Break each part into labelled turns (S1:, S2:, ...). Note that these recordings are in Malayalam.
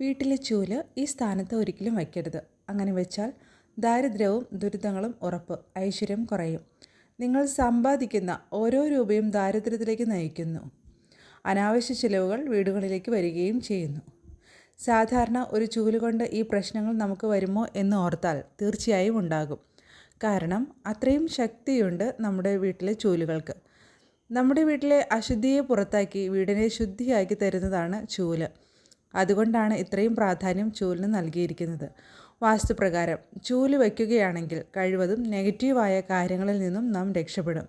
S1: വീട്ടിലെ ചൂൽ ഈ സ്ഥാനത്ത് ഒരിക്കലും വയ്ക്കരുത്. അങ്ങനെ വെച്ചാൽ ദാരിദ്ര്യവും ദുരിതങ്ങളും ഉറപ്പ് ഐശ്വര്യം കുറയും. നിങ്ങൾ സമ്പാദിക്കുന്ന ഓരോ രൂപയും ദാരിദ്ര്യത്തിലേക്ക് നയിക്കുന്നു. അനാവശ്യ ചിലവുകൾ വീടുകളിലേക്ക് വരികയും ചെയ്യുന്നു. സാധാരണ ഒരു ചൂൽ കൊണ്ട് ഈ പ്രശ്നങ്ങൾ നമുക്ക് വരുമോ എന്ന് ഓർത്താൽ തീർച്ചയായും ഉണ്ടാകും. കാരണം അത്രയും ശക്തിയുണ്ട് നമ്മുടെ വീട്ടിലെ ചൂലുകൾക്ക്. നമ്മുടെ വീട്ടിലെ അശുദ്ധിയെ പുറത്താക്കി വീടിനെ ശുദ്ധിയാക്കി തരുന്നതാണ് ചൂൽ. അതുകൊണ്ടാണ് ഇത്രയും പ്രാധാന്യം ചൂലിന് നൽകിയിരിക്കുന്നത്. വാസ്തുപ്രകാരം ചൂൽ വയ്ക്കുകയാണെങ്കിൽ കഴിവതും നെഗറ്റീവായ കാര്യങ്ങളിൽ നിന്നും നാം രക്ഷപ്പെടും.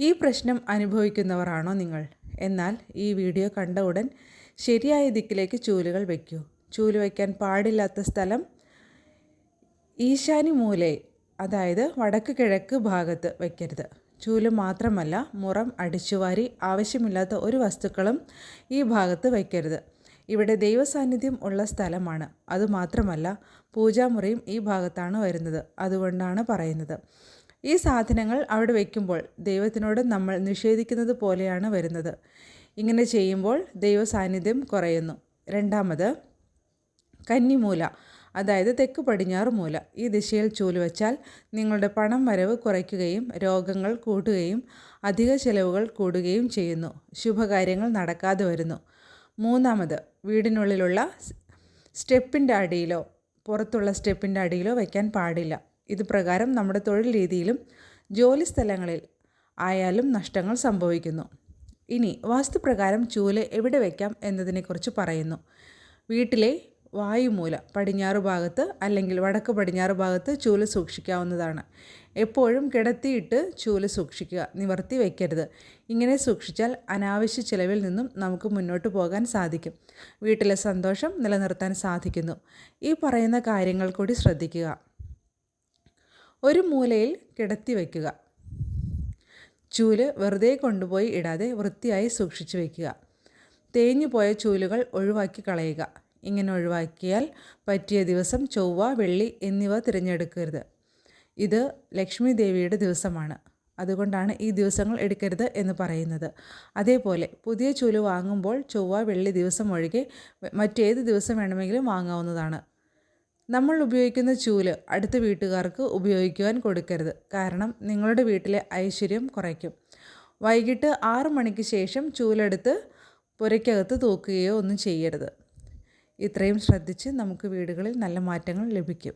S1: ഈ പ്രശ്നം അനുഭവിക്കുന്നവരാണോ നിങ്ങൾ? എന്നാൽ ഈ വീഡിയോ കണ്ട ഉടൻ ശരിയായ ദിക്കിലേക്ക് ചൂലുകൾ വയ്ക്കൂ. ചൂൽ വയ്ക്കാൻ പാടില്ലാത്ത സ്ഥലം ഈശാനി മൂലയിൽ അതായത് വടക്ക് കിഴക്ക് ഭാഗത്ത് വയ്ക്കരുത്. ചൂൽ മാത്രമല്ല മുറം അടിച്ചുവാരി ആവശ്യമില്ലാത്ത ഒരു വസ്തുക്കളും ഈ ഭാഗത്ത് വയ്ക്കരുത്. ഇവിടെ ദൈവസാന്നിധ്യം ഉള്ള സ്ഥലമാണ്. അതുമാത്രമല്ല പൂജാമുറിയും ഈ ഭാഗത്താണ് വരുന്നത്. അതുകൊണ്ടാണ് പറയുന്നത്. ഈ സാധനങ്ങൾ അവിടെ വയ്ക്കുമ്പോൾ ദൈവത്തിനോട് നമ്മൾ നിഷേധിക്കുന്നത് പോലെയാണ് വരുന്നത്. ഇങ്ങനെ ചെയ്യുമ്പോൾ ദൈവസാന്നിധ്യം കുറയുന്നു. രണ്ടാമത് കന്നിമൂല. അതായത് തെക്ക് പടിഞ്ഞാറ് മൂല. ഈ ദിശയിൽ ചൂൽ വച്ചാൽ നിങ്ങളുടെ പണം വരവ് കുറയ്ക്കുകയും രോഗങ്ങൾ കൂട്ടുകയും അധിക ചെലവുകൾ കൂടുകയും ചെയ്യുന്നു. ശുഭകാര്യങ്ങൾ നടക്കാതെ വരുന്നു. മൂന്നാമത് വീടിനുള്ളിലുള്ള സ്റ്റെപ്പിന്റെ അടിയിലോ പുറത്തുള്ള സ്റ്റെപ്പിന്റെ അടിയിലോ വയ്ക്കാൻ പാടില്ല. ഇത് പ്രകാരം നമ്മുടെ തൊഴിൽ രീതിയിലും ജോലി സ്ഥലങ്ങളിൽ ആയാലും നഷ്ടങ്ങൾ സംഭവിക്കുന്നു. ഇനി വാസ്തുപ്രകാരം ചൂൽ എവിടെ വയ്ക്കാം എന്നതിനെക്കുറിച്ച് പറയുന്നു. വീട്ടിലെ വായുമൂല പടിഞ്ഞാറ് ഭാഗത്ത് അല്ലെങ്കിൽ വടക്ക് പടിഞ്ഞാറ് ഭാഗത്ത് ചൂൽ സൂക്ഷിക്കാവുന്നതാണ്. എപ്പോഴും കിടത്തിയിട്ട് ചൂൽ സൂക്ഷിക്കുക നിവർത്തി വയ്ക്കരുത് ഇങ്ങനെ സൂക്ഷിച്ചാൽ അനാവശ്യ ചിലവിൽ നിന്നും നമുക്ക് മുന്നോട്ട് പോകാൻ സാധിക്കും. വീട്ടിലെ സന്തോഷം നിലനിർത്താൻ സാധിക്കുന്നു. ഈ പറയുന്ന കാര്യങ്ങൾ കൂടി ശ്രദ്ധിക്കുക. ഒരു മൂലയിൽ കിടത്തി വയ്ക്കുക ചൂൽ വെറുതെ കൊണ്ടുപോയി ഇടാതെ വൃത്തിയായി സൂക്ഷിച്ചു വയ്ക്കുക തേഞ്ഞു പോയ ചൂലുകൾ ഒഴിവാക്കി കളയുക. ഇങ്ങനെ ഒഴിവാക്കിയാൽ പറ്റിയ ദിവസം ചൊവ്വ വെള്ളി എന്നിവ തിരഞ്ഞെടുക്കരുത്. ഇത് ലക്ഷ്മി ദേവിയുടെ ദിവസമാണ്. അതുകൊണ്ടാണ് ഈ ദിവസങ്ങൾ എടുക്കരുത് എന്ന് പറയുന്നത്. അതേപോലെ പുതിയ ചൂൽ വാങ്ങുമ്പോൾ ചൊവ്വ വെള്ളി ദിവസം ഒഴികെ മറ്റേത് ദിവസം വേണമെങ്കിലും വാങ്ങാവുന്നതാണ്. നമ്മൾ ഉപയോഗിക്കുന്ന ചൂൽ അടുത്ത വീട്ടുകാർക്ക് ഉപയോഗിക്കുവാൻ കൊടുക്കരുത്. കാരണം നിങ്ങളുടെ വീട്ടിലെ ഐശ്വര്യം കുറയ്ക്കും. വൈകിട്ട് ആറ് മണിക്ക് ശേഷം ചൂലെടുത്ത് പുരയ്ക്കകത്ത് തൂക്കുകയോ ഒന്നും ചെയ്യരുത്. ഇത്രയും ശ്രദ്ധിച്ച് നമുക്ക് വീടുകളിൽ നല്ല മാറ്റങ്ങൾ ലഭിക്കും.